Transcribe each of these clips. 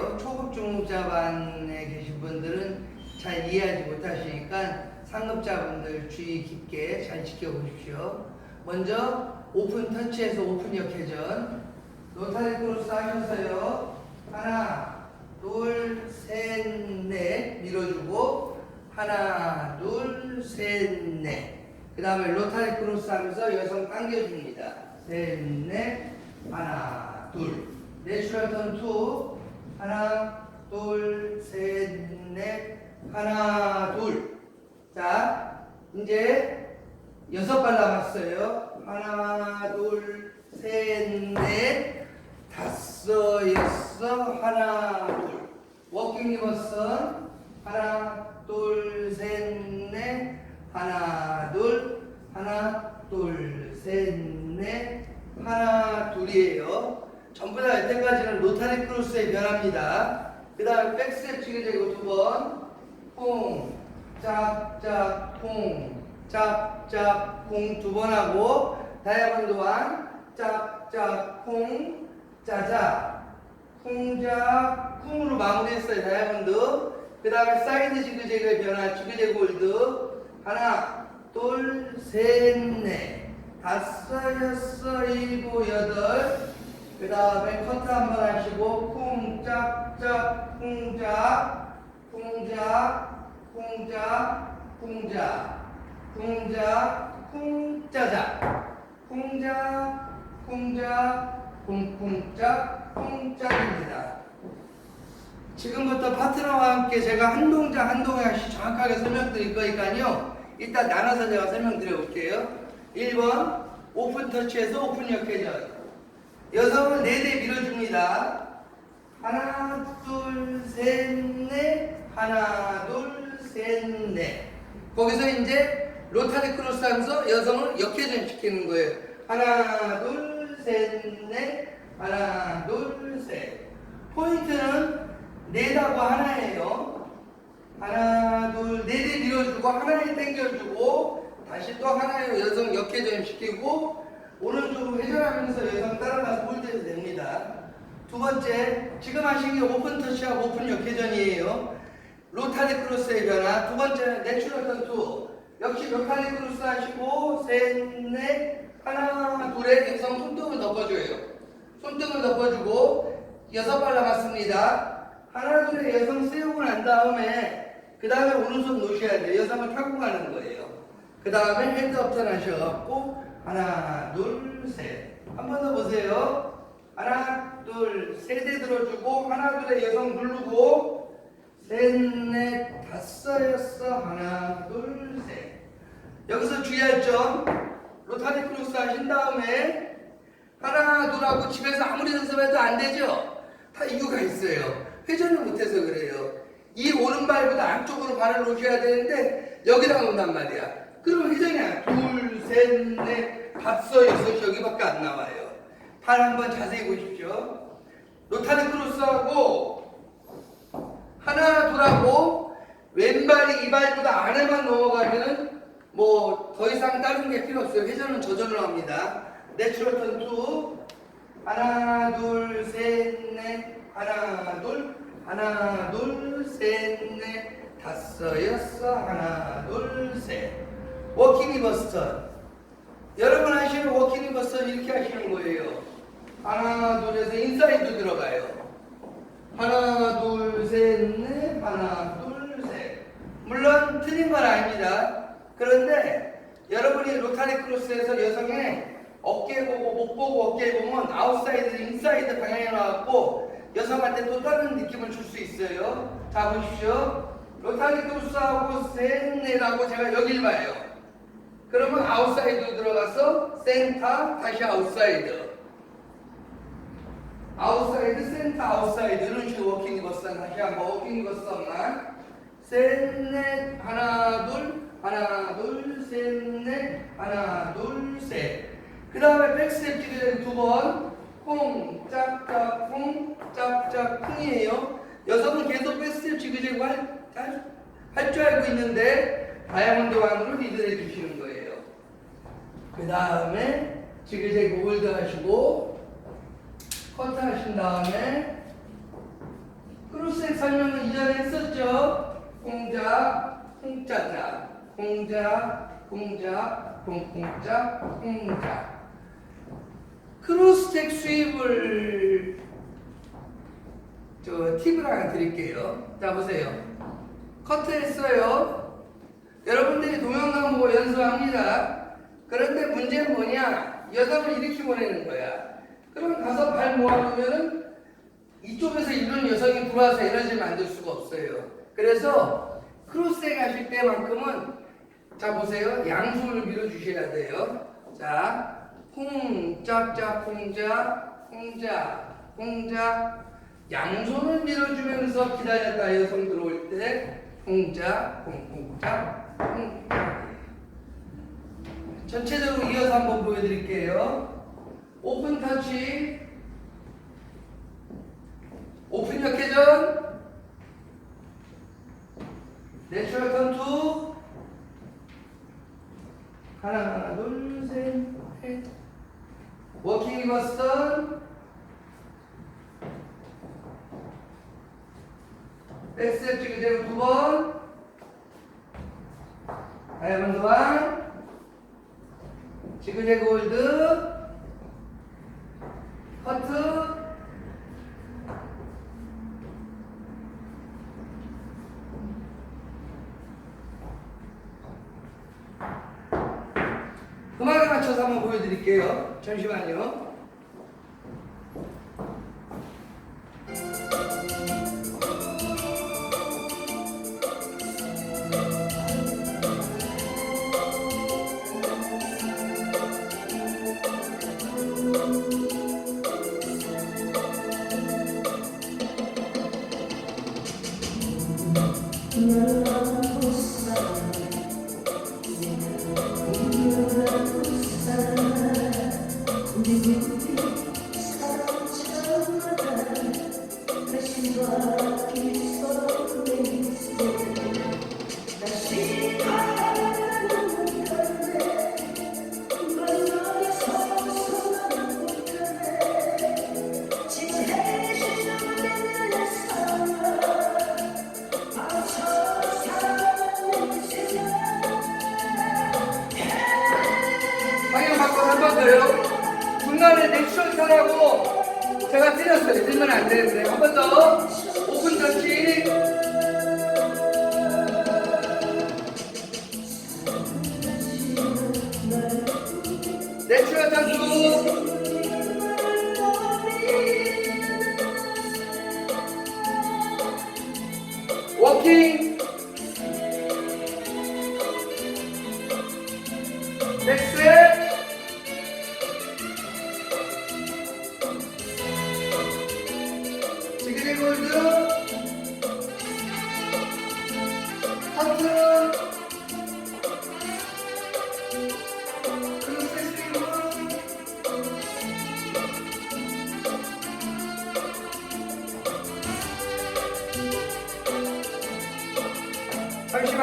상급이에요. 초급 중급자반에 계신 분들은 잘 이해하지 못하시니까 상급자분들 주의 깊게 잘 지켜보십시오. 먼저 오픈 터치에서 오픈 역회전 로타리 크로스 하셔서요. 하나, 둘, 셋, 넷 밀어주고 하나, 둘, 셋, 넷. 그 다음에 로타리 크로스 하면서 여성 당겨줍니다. 셋, 넷, 하나, 둘. 내추럴 턴 투. 하나, 둘, 셋, 넷, 하나, 둘. 자, 이제 여섯 발 남았어요. 하나, 둘, 셋, 넷, 다섯, 여섯, 하나, 둘. 워킹 리버선. 하나, 둘, 셋, 넷, 하나, 둘, 하나, 둘, 셋, 넷, 하나, 둘이에요. 전부 다 여태까지는 로타리 크로스의 변화입니다. 그 다음에 백스텝 치게 되고 두 번, 퐁, 짭 짭, 퐁, 짭 짭, 퐁 두 번 하고, 다이아몬드 완, 짭짭, 퐁, 짜자, 쿵자, 쿵으로 마무리했어요, 다이아몬드. 그 다음에 사이드 지그재그의 변화, 지그재그 홀드. 하나, 둘, 셋, 넷, 다섯, 여섯, 일곱, 여덟. 그 다음에 커트 한번 하시고, 쿵짝짝, 쿵짝, 쿵짝, 쿵짝, 쿵짝, 쿵짝, 쿵짜자, 쿵짝, 쿵짝, 쿵쿵짝, 쿵짝입니다. 지금부터 파트너와 함께 제가 한 동작 한 동작씩 정확하게 설명드릴 거니까요. 일단 나눠서 제가 설명드려 볼게요. 1번 오픈 터치에서 오픈 역회전. 여성을 4대 밀어줍니다. 하나, 둘, 셋, 넷. 하나, 둘, 셋, 넷. 거기서 이제 로타리 크로스 하면서 여성을 역회전 시키는 거예요. 하나, 둘, 셋, 넷. 하나, 둘, 셋. 포인트는 넷하고 하나예요. 하나, 둘, 넷에 밀어주고 하나에 당겨주고 다시 또 하나에 여성 역회전 시키고 오른쪽으로 회전하면서 여성 따라가서 홀드해도 됩니다. 두 번째, 지금 하신 게 오픈 터치하고 오픈 역회전이에요. 로타리 크로스의 변화. 두 번째는 내추럴 턴투. 역시 로타리 크로스 하시고 셋, 넷, 하나, 둘에 여성 손등을 덮어줘요. 손등을 덮어주고 여섯 발 남았습니다. 하나, 둘에 여성 세우고 난 다음에 그 다음에 오른손 놓으셔야 돼요. 여성을 타고 가는 거예요. 그 다음에 핸드업턴 하셔갖고 하나, 둘, 셋. 한 번 더 보세요. 하나, 둘, 세대 들어주고 하나, 둘에 여성 누르고 셋, 넷, 다섯, 여섯, 하나, 둘, 셋. 여기서 주의할 점 로타리 크로스 하신 다음에 하나, 둘 하고 집에서 아무리 연습해도 안 되죠? 다 이유가 있어요. 회전을 못해서 그래요. 이 오른발보다 안쪽으로 발을 놓으셔야 되는데 여기다 놓는단 말이야. 그럼 회전이 안 둘, 셋, 넷, 다섯, 여섯 여기밖에 안 나와요. 발 한번 자세히 보십시오. 로타리 크로스하고 하나, 둘하고 왼발이 이 발보다 안에만 넘어가면은 뭐 더 이상 다른 게 필요 없어요. 회전은 저절로 합니다. 내추럴 턴 투. 하나, 둘, 셋, 넷. 하나, 둘. 하나, 둘, 셋, 넷. 다섯, 여섯. 하나, 둘, 셋. 워킹 리버스턴. 여러분 하시는 워킹 리버스턴 이렇게 하시는 거예요. 하나, 둘, 해서 인사이드 들어가요. 하나, 둘, 셋, 넷. 하나, 둘, 셋. 물론 틀린 건 아닙니다. 그런데 여러분이 로타리 크로스에서 여성의 어깨 보고 목 보고 어깨 보면 아웃사이드, 인사이드 방향에 나왔고 여성한테 또 다른 느낌을 줄 수 있어요. 자 보십시오. 로타리 크로스하고 셋넷하고 제가 여길 봐요. 그러면 아웃사이드로 들어가서 센터 다시 아웃사이드. 아웃사이드 센터 아웃사이드 이런 식으로 워킹 리버선 다시 한번 워킹 리버선만. 셋넷 하나 둘 하나 둘셋넷 하나 둘셋그 다음에 백스텝 기대 두번 콩 짝짝 콩 짝짝 콩이에요. 여성은 계속 백스텝 지그재그 할줄 알고 있는데 다이아몬드 왕으로 리드해 주시는 거예요 그 다음에 지그재그 홀드 하시고 커트 하신 다음에 크루스의 설명은 이전에 했었죠. 공작, 공짜작, 공작, 공작, 공공작, 공작. 크루스텍 수입을 저 팁을 하나 드릴게요. 자 보세요. 커트 했어요. 여러분들이 동영상 보고 연습합니다. 그런데 문제는 뭐냐? 여담을 이렇게 보내는 거야. 그럼 가서 발 모아두면은 이쪽에서 이런 여성이 들어와서 에너지를 만들 수가 없어요. 그래서 크로스에 가실 때만큼은 자 보세요. 양손을 밀어주셔야 돼요. 자, 콩짝짝 콩짝 콩짝 콩짝 양손을 밀어주면서 기다렸다 여성 들어올 때 콩짝 콩콩짝 콩짝 전체적으로 이어서 한번 보여드릴게요. 오픈 터치. 오픈 역회전. 내추럴 턴투. 하나 둘 셋 넷. 워킹 리버스턴. 백스텝 지 그재그 두번 다이아몬드 왕 지그재그 홀드 커트 음악에 맞춰서 한번 보여드릴게요. 잠시만요. 제가 틀렸어요. 틀면 안 되는데 한 번 더. 오픈 터치. 내추럴 턴투. 워킹.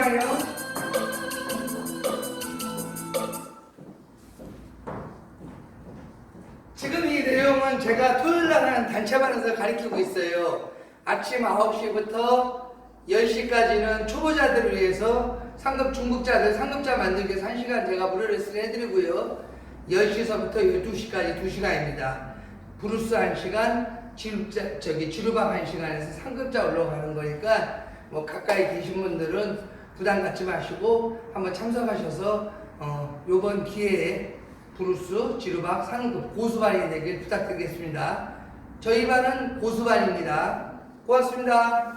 잠시만요 지금 이 내용은 제가 토요일 날 하는 단체반에서 가르치고 있어요. 아침 9시부터 10시까지는 초보자들을 위해서 상급 중급자들 상급자 만들기 위해서 1시간 제가 무료 레슨 해드리고요. 10시서부터 12시까지 2시간입니다. 브루스 1시간, 지루자, 저기 지루방 1시간에서 상급자 올라가는 거니까 뭐 가까이 계신 분들은 부담 갖지 마시고 한번 참석하셔서 어, 요번 기회에 브루스, 지루박, 상급 고수반이 되길 부탁드리겠습니다. 저희 반은 고수반입니다. 고맙습니다.